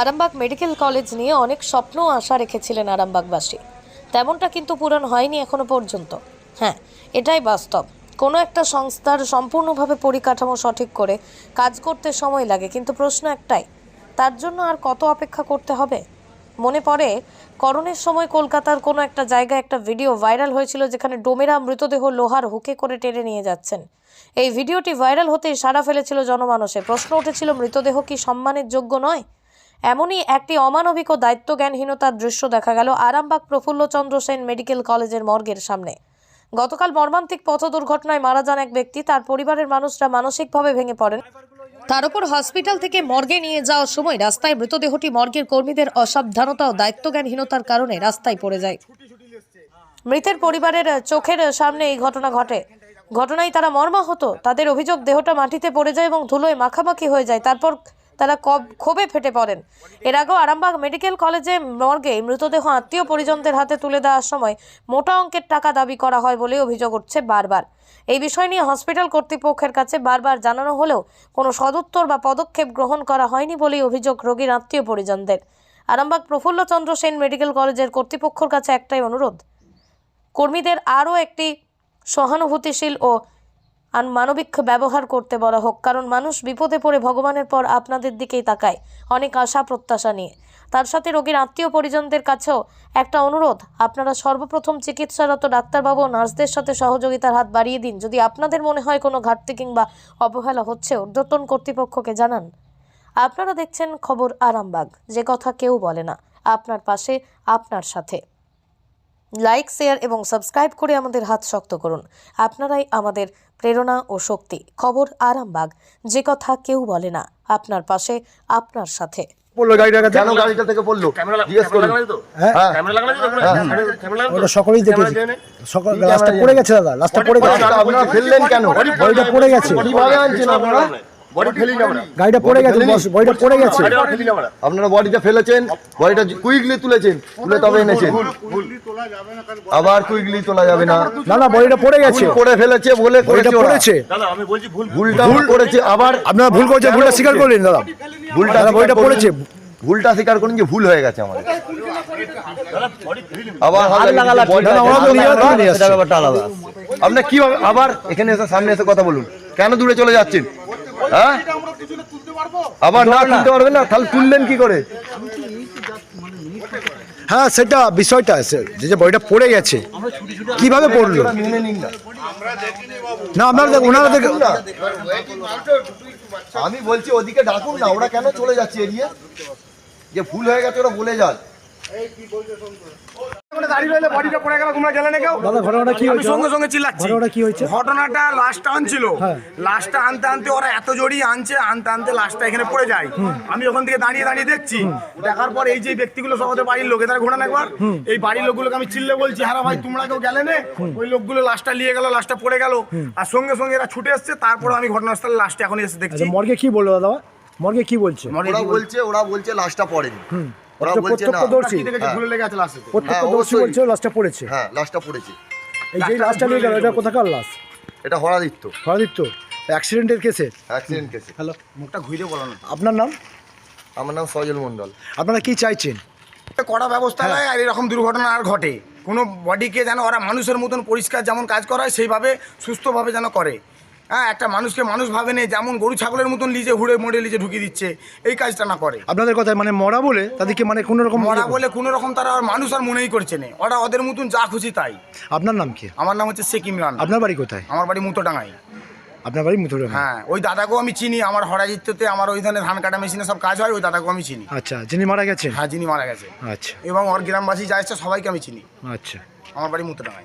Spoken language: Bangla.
আরামবাগ মেডিকেল কলেজ নিয়ে অনেক স্বপ্ন আশা রেখেছিলেন আরামবাগবাসী। তেমনটা কিন্তু পূরণ হয়নি এখনও পর্যন্ত। হ্যাঁ এটাই বাস্তব। কোনো একটা সংস্থার সম্পূর্ণভাবে পরিকাঠামো সঠিক করে কাজ করতে সময় লাগে, কিন্তু প্রশ্ন একটাই, তার জন্য আর কত অপেক্ষা করতে হবে? মনে পড়ে করণের সময় কলকাতার কোনো একটা জায়গায় একটা ভিডিও ভাইরাল হয়েছিল যেখানে ডোমেরা মৃতদেহ লোহার হুকে করে টেনে নিয়ে যাচ্ছেন। এই ভিডিওটি ভাইরাল হতেই সাড়া ফেলেছিল জনমানসে। প্রশ্ন উঠেছিল, মৃতদেহ কি সম্মানের যোগ্য নয়? এমনই একটি অমানবিক ও দায়িত্বজ্ঞানহীনতার দৃশ্য দেখা গেল আরামবাগ প্রফুল্লচন্দ্র সেন মেডিকেল কলেজের মর্গের সামনে। গতকাল মর্মান্তিক পথ দুর্ঘটনায় মারা যান এক ব্যক্তি, তার পরিবারের মানুষরা মানসিকভাবে ভেঙে পড়েন। তার উপর হসপিটাল থেকে মর্গে নিয়ে যাওয়ার সময় রাস্তায় মৃতদেহটি মর্গের কর্মীদের অসাবধানতা ও দায়িত্বজ্ঞানহীনতার কারণে রাস্তায় পড়ে যায়। মৃতের পরিবারের চোখের সামনে এই ঘটনা ঘটে। ঘটনায় তারা মর্মাহত। তাদের অভিযোগ, দেহটা মাটিতে পড়ে যায় এবং ধুলোয় মাখামাখি হয়ে যায়। তারপর তারা ক্ষোভে ফেটে পড়েন। এর আগেও আরামবাগ মেডিকেল কলেজে মর্গে মৃতদেহ আত্মীয় পরিজনদের হাতে তুলে দেওয়ার সময় মোটা অঙ্কের টাকা দাবি করা হয় বলে অভিযোগ উঠছে বারবার। এই বিষয় নিয়ে হসপিটাল কর্তৃপক্ষের কাছে বারবার জানানো হলেও কোনো সদুত্তর বা পদক্ষেপ গ্রহণ করা হয়নি বলেই অভিযোগ রোগীর আত্মীয় পরিজনদের। আরামবাগ প্রফুল্লচন্দ্র সেন মেডিকেল কলেজের কর্তৃপক্ষের কাছে একটাই অনুরোধ। কর্মীদের আরও একটি সহানুভূতিশীল ও আন মানবিক ব্যবহার করতে বলা হোক, কারণ মানুষ বিপদে পড়ে ভগবানের পর আপনাদের দিকেই তাকায়, অনেক আশা প্রত্যাশা নিয়ে। তার সাথে রোগীর আত্মীয় পরিজনদের কাছেও একটা অনুরোধ, আপনারা সর্বপ্রথম চিকিৎসারত ডাক্তারবাবু নার্সদের সাথে সহযোগিতার হাত বাড়িয়ে দিন। যদি আপনাদের মনে হয় কোনো ঘাটতি কিংবা অবহেলা হচ্ছে, ঊর্ধ্বতন কর্তৃপক্ষকে জানান। আপনারা দেখছেন খবর আরামবাগ, যে কথা কেউ বলে না, আপনার পাশে, আপনার সাথে। লাইক শেয়ার এবং সাবস্ক্রাইব করে আমাদের হাত শক্ত করুন। আপনারাই আমাদের প্রেরণা ও শক্তি। খবর আরামবাগ। যে কথা কেউ বলে না আপনার পাশে আপনার সাথে। পড়ল গাড়িটার কাছে? কেন গাড়িটা থেকে পড়ল? জিজ্ঞেস করুন। হ্যাঁ। ক্যামেরা লাগানো তো? সাইডে ক্যামেরা লাগানো তো? ওটা সকলেই ক্যামেরা দেখেছে। দিয়ে নে। সকাল কি লাস্টটা পড়ে গেছে দাদা লাস্টটা পড়ে গেছে। আপনারা ফেললেন কেন বডিটা পড়ে গেছে। কীভাবে আনছেন আপনারা বডি ফেলি না আমরা। গাড়িটা পড়ে গেছে বডিটা পড়ে গেছে। আপনারা বডিটা ফেলেছেন বডিটা কুইকলি তুলেছেন তুলে তবে এনেছেন। আবার কুইকলি তোলা যাবে না। না না বডিটা পড়ে গেছে। ফেলেছে বলে বডিটা করেছে দাদা, আমি বলছি ভুল। ভুলটা করেছে আবার আপনারা ভুল করেছেন ভুলটা স্বীকার করলেন দাদা। ভুলটা বডিটা। পড়েছে। ভুলটা স্বীকার করুন যে ভুল হয়ে গেছে আমাদের। দাদা, বডি আবার হাত লাগালাম না, না, ওরা তো নিয়ে আসবে, নিয়ে আসছে। আপনি কি আবার এখানে এসে সামনে এসে কথা বলুন। কেন দূরে চলে যাচ্ছেন? হ্যাঁ? আবার না তুলতে পারবেন না তাহলে তুললেন কি করে? হ্যাঁ সেটা বিষয়টা আছে যে যে বডিটা পড়ে গেছে কীভাবে পড়ল? নিন না না আপনারা দেখ- ওনারা দেখে না। আমি বলছি ওদিকে ডাকুন না ওরা কেন চলে যাচ্ছে এড়িয়ে? যে ভুল হয়ে গেছে ওরা বলে যান দাঁড়িয়ে রইলে বডিটা পড়ে গেল তোমরা গেলে না কেউ? দাদা ঘটনাটা কি আমি হয়েছে? সঙ্গে সঙ্গে চিল্লাচ্ছি। ঘটনাটা কি হয়েছে? ঘটনাটা লাস্টটা আনছিল হ্যাঁ। লাস্টটা আনতে আনতে ওরা এত জড়ি আনছে আনতে আনতে লাস্টটা এখানে পড়ে যায়। আমি ওখান থেকে দাঁড়িয়ে দাঁড়িয়ে দেখছি। দেখার পর এই যে ব্যক্তিগুলো সব বাড়ির লোকে তারা ঘোরান একবার এই বাড়ির লোকগুলোকে আমি চিল্লে বলছি হ্যাঁ ভাই তোমরা কেউ গেলে নে? ওই লোকগুলো লাস্টটা নিয়ে গেল লাস্টটা পড়ে গেল। আর সঙ্গে সঙ্গে এরা ছুটে এসছে তারপর আমি ঘটনাস্থলে লাস্টে এখন এসে দেখছি। আচ্ছা মর্গে কি বলল দাদা? মর্গে কি বলছে? ওরা বলছে ওরা বলছে লাশটা পড়েনি। ওরা ওটা বলছে না। প্রত্যক্ষদর্শী। কি দেখেছি? ভুলে লেগে আছে লাস্টে প্রত্যক্ষদর্শী বলছে লাস্টটা পড়েছে। হ্যাঁ লাশটা পড়েছে। এই যে লাস্টটা নিয়ে গেল এটা কোথাকার লাশ এটা হরাদিত্য। হরদীপ্ত অ্যাক্সিডেন্টের কেসে অ্যাক্সিডেন্ট কেসে হ্যালো মুখটা ঘুরে বলো না। আপনার নাম? আমার নাম সজল মন্ডল আপনারা কি চাইছেন? কড়া ব্যবস্থা নেয় আর এরকম দুর্ঘটনা আর ঘটে। কোনো বডিকে যেন ওরা মানুষের মতন পরিষ্কার যেমন কাজ করায় সেইভাবে সুস্থভাবে যেন করে। হ্যাঁ একটা মানুষকে মানুষ ভাবে নেই যেমন গরু ছাগলের মতন লিজে হুড়ে মোড়ে লিজে ঢুকিয়ে দিচ্ছে এই কাজটা না করে। আপনাদের কথায় মানে মরা বলে তাদেরকে মানে কোনো রকম মরা বলে কোনো রকম তারা আর মানুষ আর মনেই করছে না। ওরা ওদের মতন যা খুশি তাই। আপনার নাম কি? আমার নাম হচ্ছে শেখ ইমরান আপনার বাড়ি কোথায়? আমার বাড়ি মুতোডাঙ্গাই আপনার বাড়ি মুথুরা হ্যাঁ ওই দাদাকেও আমি চিনি আমার হরাজিত্যতে আমার ওই ধরনের ধান কাটা মেশিনে সব কাজ হয় ওই দাদাকেও আমি চিনি। আচ্ছা যিনি মারা গেছে হ্যাঁ যিনি মারা গেছে আচ্ছা। এবং ওর গ্রামবাসী যা সবাইকে আমি চিনি। আচ্ছা। আমার বাড়ি মুতোডাঙ্গাই